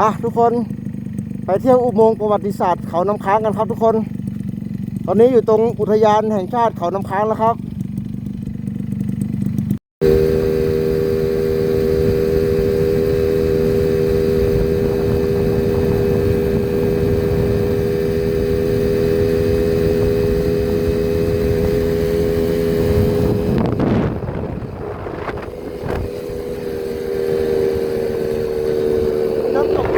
อะทุกคนไปเที่ยวอุโมงค์ประวัติศาสตร์เขาน้ำค้างกันครับทุกคน ตอนนี้อยู่ตรงอุทยานแห่งชาติเขาน้ำค้างแล้วครับ น้ำตก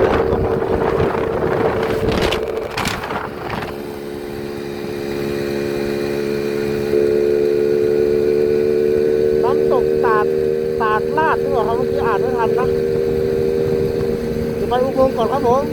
น้ำตกตาดตาดลาดด้วยครับเมื่อ กี้อ่านไม่ทันนะเดี๋ยวไปอุโมง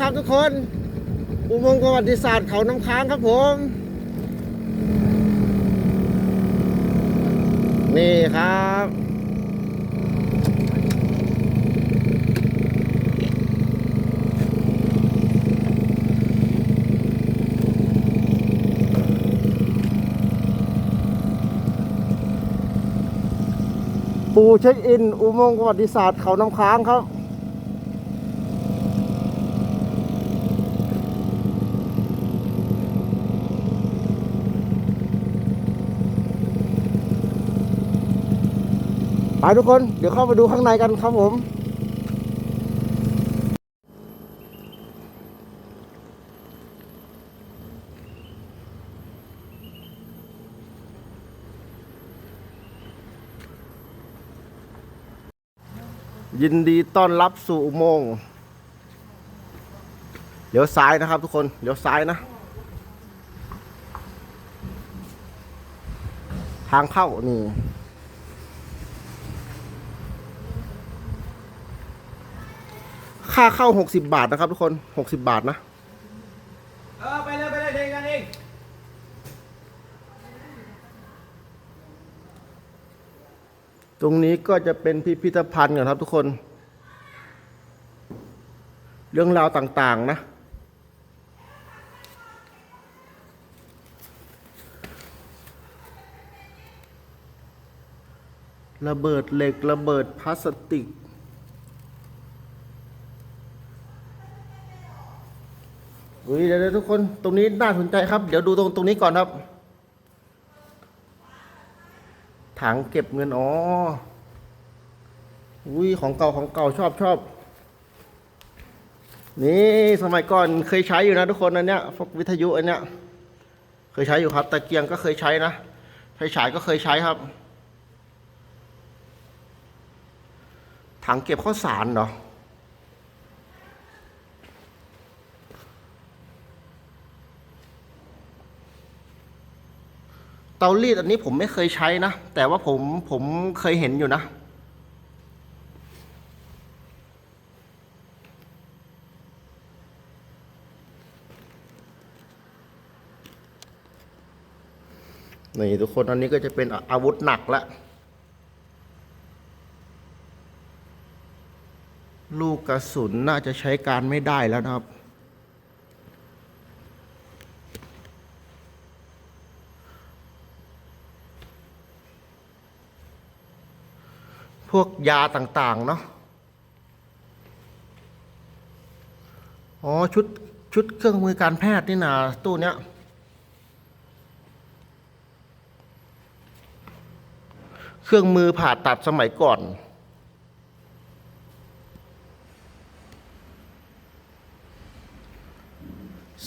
ค์ก่อนครับผมถึงแล้วครับทุกคน อุโมงค์ประวัติศาสตร์เขาน้ำค้างครับผม นี่ครับปูเช็คอิน อุโมงค์ประวัติศาสตร์เขาน้ำค้างครับ ไปทุกคน เดี๋ยวเข้าไปดูข้างในกันครับผม ยินดีต้อนรับสู่อุโมงค์เลี้ยวซ้ายนะครับทุกคนเลี้ยวซ้ายนะ ทางเข้านี่ ค่าเข้า 60 บาทนะครับทุกคน 60 บาทนะ เออไปเลยไปเลยเด็กกันเองตรงนี้ก็จะเป็นพิพิธภัณฑ์ก่อนครับทุกคน เรื่องราวต่างๆนะ ระเบิดเหล็กระเบิดพลาสติก อุ้ยเดี๋ยวทุกคนตรงนี้น่าสนใจครับ เดี๋ยวดูตรงตรงนี้ก่อนครับ ถังเก็บเงินอ๋ออุ้ยของเก่าของเก่าชอบชอบนี่สมัยก่อนเคยใช้อยู่นะทุกคนอันเนี้ยพวกวิทยุอันเนี้ยเคยใช้อยู่ครับตะเกียงก็เคยใช้นะไฟฉายก็เคยใช้ครับ ถังเก็บข้าวสารเหรอ เตารีดอันนี้ผมไม่เคยใช้นะ แต่ว่าผมผมเคยเห็นอยู่นะ นี่ทุกคนอันนี้ก็จะเป็นอาวุธหนักแล้วลูกกระสุนน่าจะใช้การไม่ได้แล้วนะครับ พวกยาต่าง ๆ เนาะอ๋อ ชุด ชุดเครื่องมือการแพทย์นี่นะตู้เนี้ยเครื่องมือผ่าตัดสมัยก่อน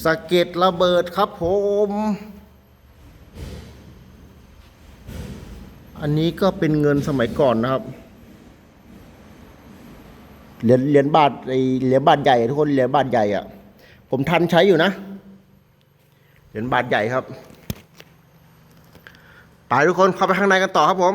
สะเก็ดระเบิดครับผม อันนี้ก็เป็นเงินสมัยก่อนนะครับ เหรียญเหรียญบาทไอเหรียญบาทใหญ่ทุกคนเหรียญบาทใหญ่อะผมทันใช้อยู่นะเหรียญบาทใหญ่ครับไปทุกคนเข้าไปข้างในกันต่อครับผม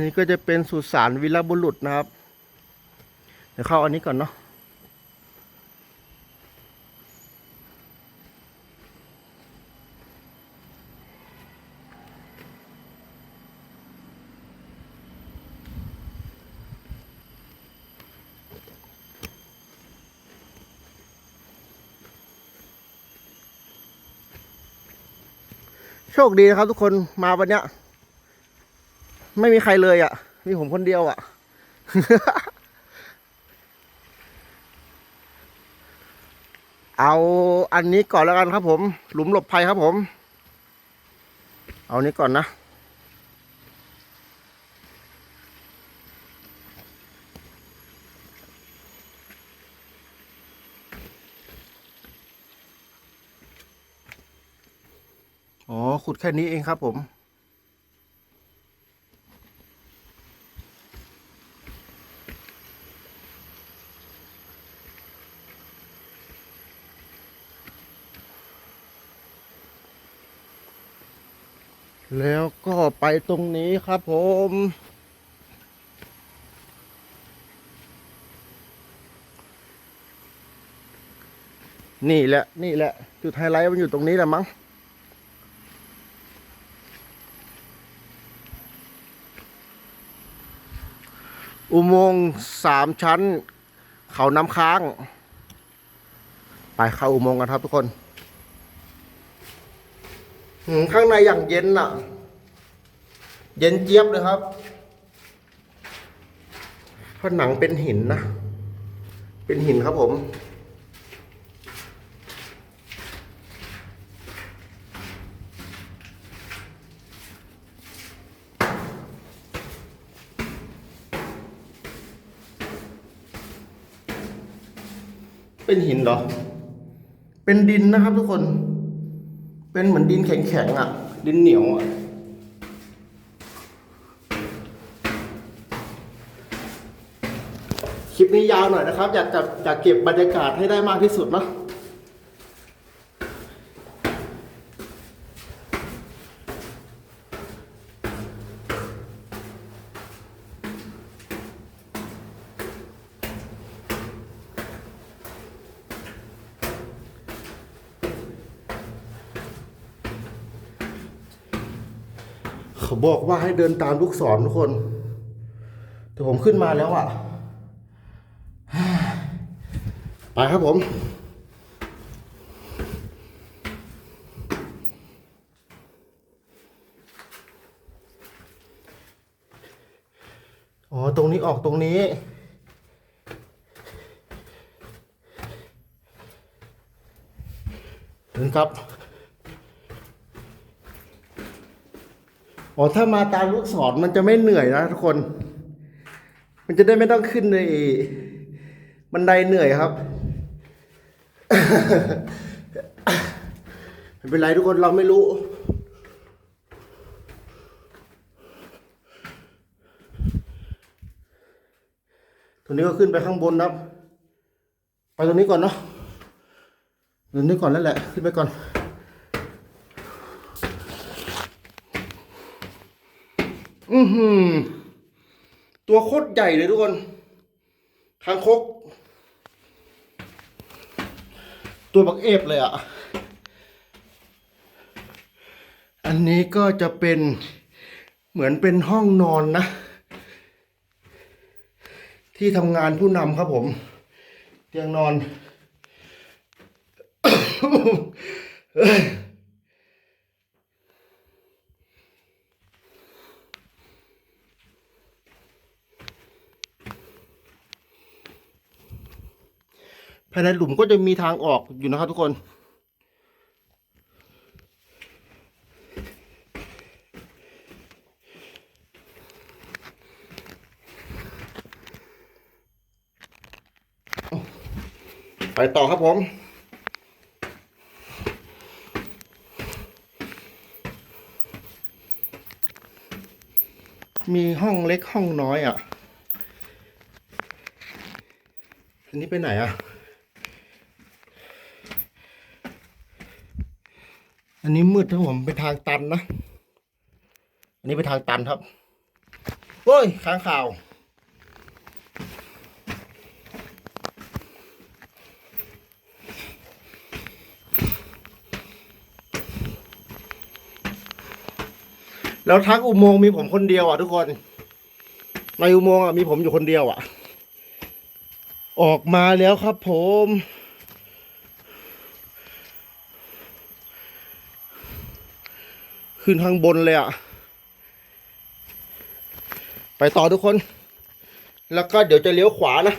นี่ก็จะเป็นสุสานวีรบุรุษนะครับ เดี๋ยวเข้าอันนี้ก่อนเนาะโชคดีนะครับทุกคนมาวันเนี้ย ไม่มีใครเลยอะ่ะ มีผมคนเดียวอะ่ะ เอาอันนี้ก่อนแล้วกันครับผม หลุมหลบภัยครับผม เอานี้ก่อนนะอ๋อขุดแค่นี้เองครับผม แล้วก็ไป ตรงนี้ครับผมนี่แหละ นี่แหละ จุดไฮไลท์มันอยู่ตรงนี้แหละมั้ง อุโมงค์สามชั้น เขาน้ำค้าง ไปเข้าอุโมงค์กันครับทุกคน ข้างในอย่างเย็นอะ เย็นเจี๊ยบเลยครับผนังเป็นหินนะ เป็นหินครับผม เป็นหินเหรอ เป็นดินนะครับทุกคน เป็นเหมือนดินแข็งๆอะ ดินเหนียวอะ คลิปนี้ยาวหน่อยนะครับ อยากอยากเก็บบรรยากาศให้ได้มากที่สุดเนาะเขาบอกว่าให้เดินตามลูกศรทุกคน แต่ผมขึ้นมาแล้วอะ่ะ ไปครับผม อ๋อ ตรงนี้ออกตรงนี้ ถึงครับอ๋อถ้ามาตามลูกศรมันจะไม่เหนื่อยนะทุกคน มันจะได้ไม่ต้องขึ้นใน บันไดเหนื่อยครับ ไม่เป็นไรทุกคนเราไม่รู้ตรงนี้ก็ขึ้นไปข้างบนนะครับ ไปตรงนี้ก่อนเนาะตรงนี้ก่อนนั่นแหละ ขึ้นไปก่อนอือหือ ตัวโคตรใหญ่เลยทุกคนคางคก ตัวบักเอฟเลยอะ อันนี้ก็จะเป็นเหมือนเป็นห้องนอนนะ ที่ทำงานผู้นำครับผม เตียงนอน ภายในหลุมก็จะมีทางออกอยู่นะครับทุกคน ไปต่อครับผมมีห้องเล็กห้องน้อยอะ อันนี้ไปไหนอะ อันนี้มืดครับผมเป็นทางตันนะ อันนี้เป็นทางตันครับโอ้ยค้างข่าว แล้วทั้งอุโมงค์มีผมคนเดียวอะทุกคน ในอุโมงค์อะมีผมอยู่คนเดียวอะ ออกมาแล้วครับผม ขึ้นข้างบนเลยอะไปต่อทุกคน แล้วก็เดี๋ยวจะเลี้ยวขวานะ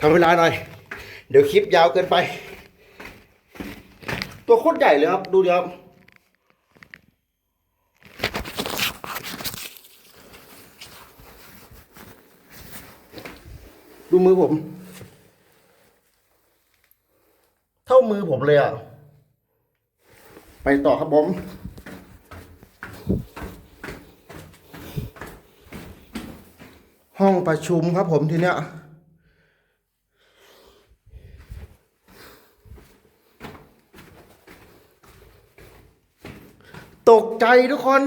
ทำเวลาหน่อย เดี๋ยวคลิปยาวเกินไป ตัวโคตรใหญ่เลยครับ ดูดิครับ มือผม เท่ามือผมเลยอะ ไปต่อครับผมห้องประชุมครับผมทีเนี้ยตกใจทุกคน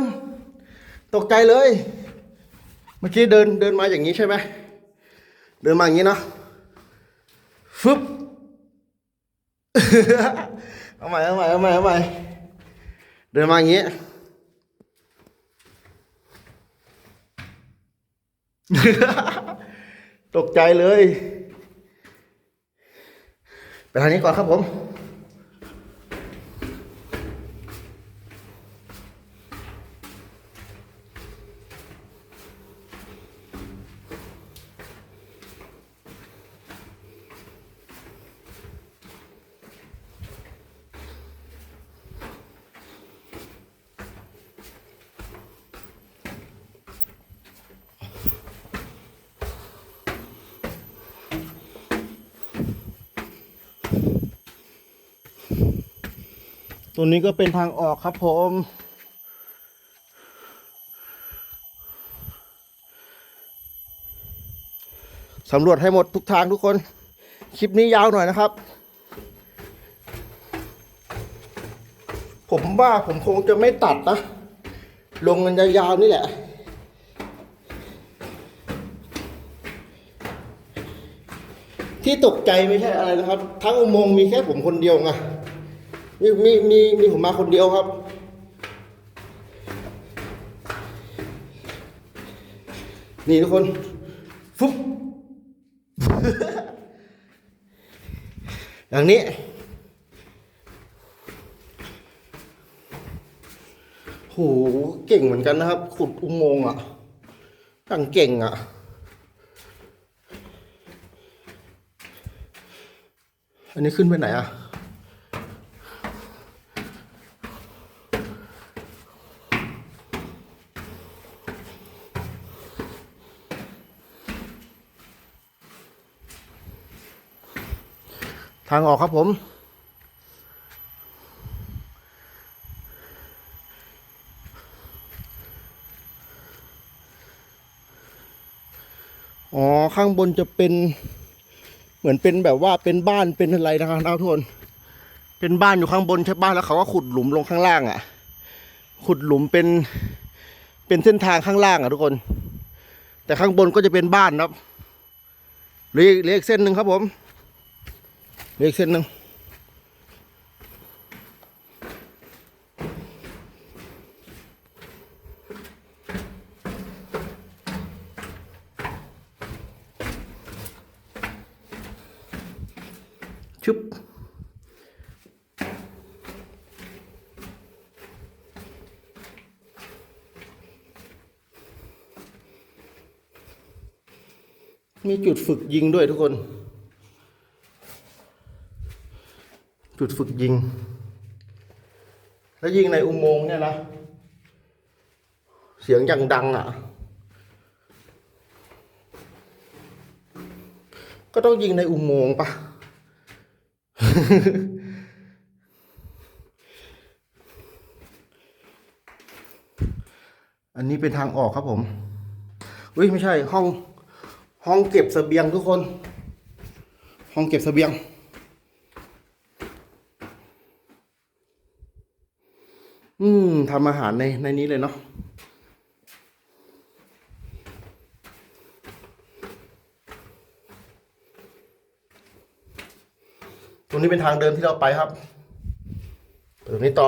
ตกใจเลย เมื่อกี้เดินเดินมาอย่างนี้ใช่ไหม เดินมาอย่างนี้เนาะฟึบเอาใหม่เอาใหม่เอาใหม่เอาใหม่เดินมาอย่างนี้ตกใจเลย ไปทางนี้ก่อนครับผม ตัวนี้ก็เป็นทางออกครับผม สำรวจให้หมดทุกทางทุกคน คลิปนี้ยาวหน่อยนะครับ ผมว่าผมคงจะไม่ตัดนะ ลงกันยาวๆนี่แหละที่ตกใจไม่ใช่อะไรนะครับ ทั้งอุโมงค์มีแค่ผมคนเดียวไง มีมีมีมีผมมาคนเดียวครับ นี่ทุกคนฟุ๊บอย่างนี้ โห เก่งเหมือนกันนะครับ ขุดอุโมงค์อะตั้งเก่งอะอันนี้ขึ้นไปไหนอะ ทางออกครับผม อ๋อ ข้างบนจะเป็นเหมือนเป็นแบบว่าเป็นบ้านเป็นอะไรนะครับท่านผู้ชมเป็นบ้านอยู่ข้างบนใช่ป่ะแล้วเขาก็ขุดหลุมลงข้างล่างอะ ขุดหลุมเป็นเป็นเส้นทางข้างล่างอะทุกคน แต่ข้างบนก็จะเป็นบ้านครับเหลืออีกเหลืออีกเส้นหนึ่งครับผม เลืออีกเส้นหนึ่งชุบมีจุดฝึกยิงด้วยทุกคน จุดฝึกยิง แล้วยิงในอุโมงค์เนี่ยนะเสียงอย่างดังอะ ก็ต้องยิงในอุโมงค์ปะอันนี้เป็นทางออกครับผมอุ้ยไม่ใช่ห้องห้องเก็บเสบียงทุกคน ห้องเก็บเสบียง อืมทำอาหารในในนี้เลยเนาะตรงนี้เป็นทางเดินที่เราไปครับตรงนี้ต่อ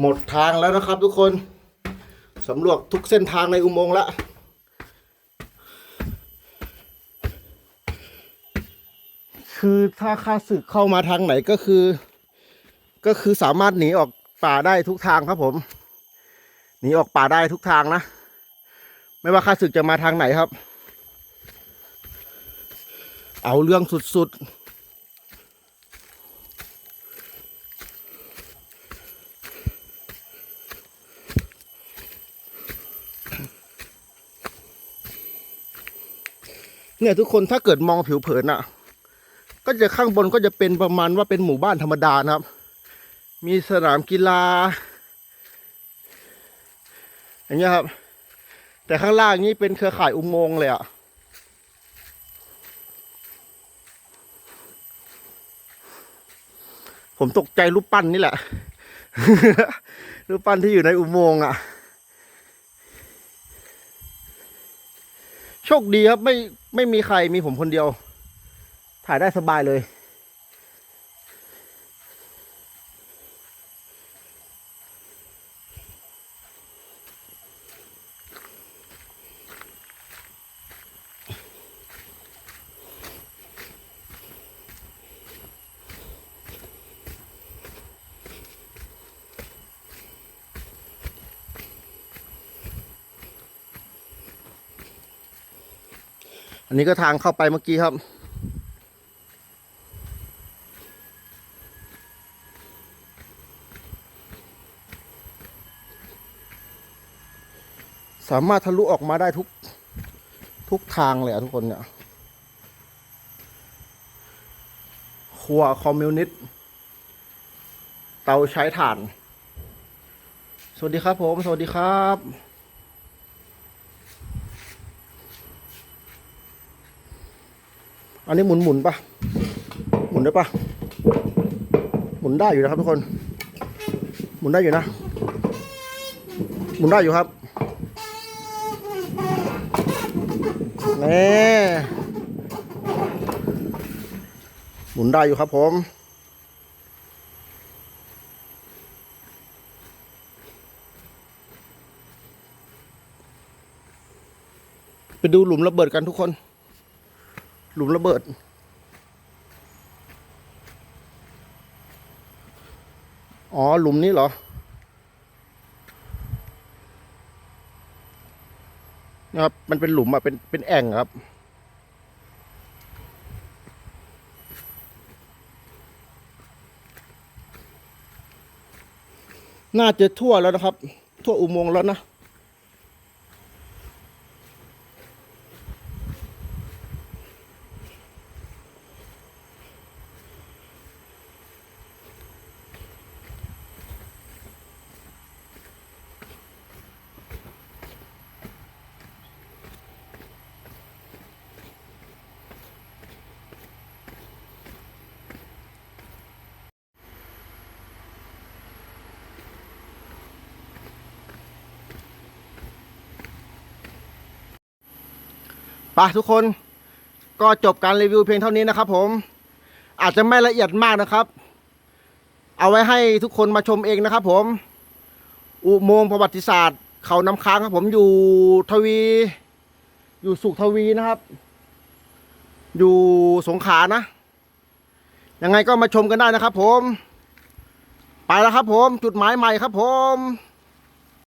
หมดทางแล้วนะครับทุกคนสำรวจทุกเส้นทางในอุโมงค์ล้วคือถ้าข้าศึกเข้ามาทางไหนก็คือ ก็คือสามารถหนีออกป่าได้ทุกทางครับผม หนีออกป่าได้ทุกทางนะ ไม่ว่าข้าศึกจะมาทางไหนครับ เอาเรื่องสุดๆ เนี่ยทุกคนถ้าเกิดมองผิวเผินอะก็จะข้างบนก็จะเป็นประมาณว่าเป็นหมู่บ้านธรรมดานะครับ มีสนามกีฬา อย่างเงี้ยครับ แต่ข้างล่างนี้เป็นเครือข่ายอุโมงค์เลยอะผมตกใจรูปปั้นนี่แหละ รูปปั้นที่อยู่ในอุโมงค์อะ โชคดีครับไม่ไม่มีใครมีผมคนเดียว ถ่ายได้สบายเลย อันนี้ก็ทางเข้าไปเมื่อกี้ครับ สามารถทะลุออกมาได้ทุก ทุกทางเลยอะทุกคนเนี่ยครัวคอมมิวนิสต์เตาใช้ถ่าน สวัสดีครับผม สวัสดีครับ อันนี้หมุนหมุนปะหมุนได้ปะหมุนได้อยู่นะครับทุกคน หมุนได้อยู่นะ หมุนได้อยู่ครับนี่หมุนได้อยู่ครับผมไปดูหลุมระเบิดกันทุกคน หลุมระเบิด อ๋อ หลุมนี้เหรอ นะครับ มันเป็นหลุมอะเป็น เป็นแอ่งครับ น่าจะทั่วแล้วนะครับ ทั่วอุโมงค์แล้วนะ ปทุกคนก็จบการรีวิวเพียงเท่านี้นะครับผมอาจจะไม่ละเอียดมากนะครับ เอาไว้ให้ทุกคนมาชมเองนะครับผม อุโมงค์ประวัติศาสตร์ เขาน้ำค้างครับผมอยู่ทวี อยู่สุขทวีนะครับ อยู่สงขลานะยังไงก็มาชมกันได้นะครับผม ไปแล้วครับผม จุดหมายใหม่ครับผม